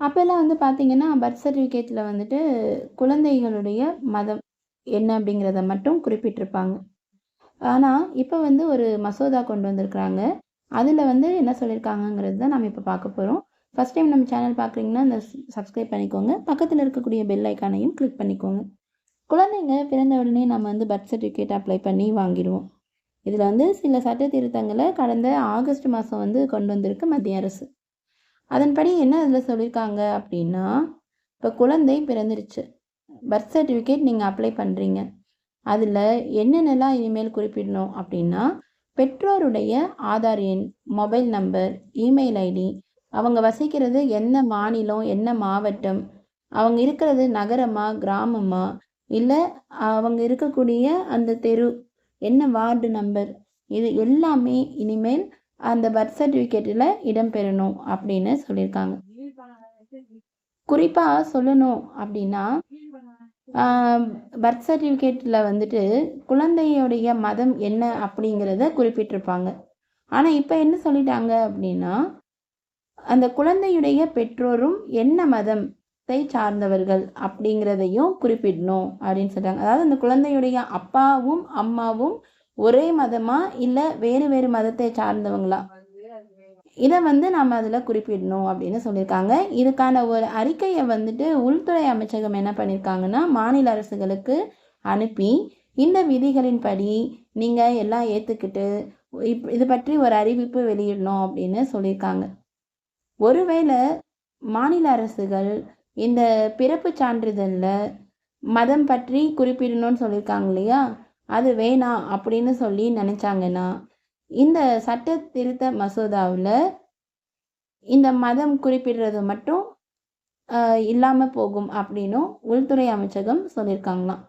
அப்போல்லாம் வந்து பார்த்தீங்கன்னா பர்த் சர்டிஃபிகேட்டில் வந்துட்டு குழந்தைகளுடைய மதம் என்ன அப்படிங்கிறத மட்டும் குறிப்பிட்டிருப்பாங்க. ஆனால் இப்போ வந்து ஒரு மசோதா கொண்டு வந்திருக்கிறாங்க. அதில் வந்து என்ன சொல்லியிருக்காங்கங்கிறது தான் நம்ம இப்போ பார்க்க போகிறோம். ஃபஸ்ட் டைம் நம்ம சேனல் பார்க்குறீங்கன்னா அந்த சப்ஸ்கிரைப் பண்ணிக்கோங்க. பக்கத்தில் இருக்கக்கூடிய பெல் ஐக்கானையும் கிளிக் பண்ணிக்கோங்க. குழந்தைங்க பிறந்த உடனே நம்ம வந்து பர்த் சர்டிஃபிகேட் அப்ளை பண்ணி வாங்கிடுவோம். இதில் வந்து சில சட்ட திருத்தங்களை கடந்த ஆகஸ்ட் மாதம் வந்து கொண்டு வந்திருக்கு மத்திய அரசு. அதன்படி என்ன அதில் சொல்லியிருக்காங்க அப்படின்னா இப்போ குழந்தை பிறந்துருச்சு. பர்த் சர்டிஃபிகேட் நீங்கள் அப்ளை பண்ணுறீங்க அதில் என்னென்னலாம் இனிமேல் குறிப்பிடணும் அப்படின்னா பெற்றோருடைய ஆதார் எண் மொபைல் நம்பர் இமெயில் ஐடி அவங்க வசிக்கிறது என்ன மாநிலம் என்ன மாவட்டம் அவங்க இருக்கிறது நகரமா கிராமமா இல்லை அவங்க இருக்கக்கூடிய அந்த தெரு என்ன வார்டு நம்பர் இது எல்லாமே இனிமேல் அந்த பர்த் சர்டிஃபிகேட்டில் இடம்பெறணும் அப்படின்னு சொல்லியிருக்காங்க. குறிப்பாக சொல்லணும் அப்படின்னா பர்த் சர்டிஃபிகேட்டில் வந்துட்டு குழந்தையுடைய மதம் என்ன அப்படிங்கிறத குறிப்பிட்டிருப்பாங்க. ஆனால் இப்போ என்ன சொல்லிட்டாங்க அப்படின்னா அந்த குழந்தையுடைய பெற்றோரும் என்ன மதத்தை சார்ந்தவர்கள் அப்படிங்கிறதையும் குறிப்பிடணும் அப்படின்னு சொல்கிறாங்க அதாவது அந்த குழந்தையுடைய அப்பாவும் அம்மாவும் ஒரே மதமா இல்லை வேறு வேறு மதத்தை சார்ந்தவங்களா? இதை வந்து நம்ம அதில் குறிப்பிடணும் அப்படின்னு சொல்லியிருக்காங்க. இதுக்கான ஒரு அறிக்கையை வந்துட்டு உள்துறை அமைச்சகம் என்ன பண்ணியிருக்காங்கன்னா மாநில அரசுகளுக்கு அனுப்பி இந்த விதிகளின்படி நீங்கள் எல்லாம் ஏற்றுக்கிட்டு இப் இது பற்றி ஒரு அறிவிப்பு வெளியிடணும் அப்படின்னு சொல்லியிருக்காங்க. ஒருவேளை மாநில அரசுகள் இந்த பிறப்பு சான்றிதழில் மதம் பற்றி குறிப்பிடணும்னு சொல்லியிருக்காங்க இல்லையா? அது வேணாம் அப்படின்னு சொல்லி நினச்சாங்கன்னா இந்த சட்ட திருத்த மசோதாவில் இந்த மதம் குறிப்பிடுறது மட்டும் இல்லாமல் போகும் அப்படின்னும் உள்துறை அமைச்சகம் சொல்லியிருக்காங்களாம்.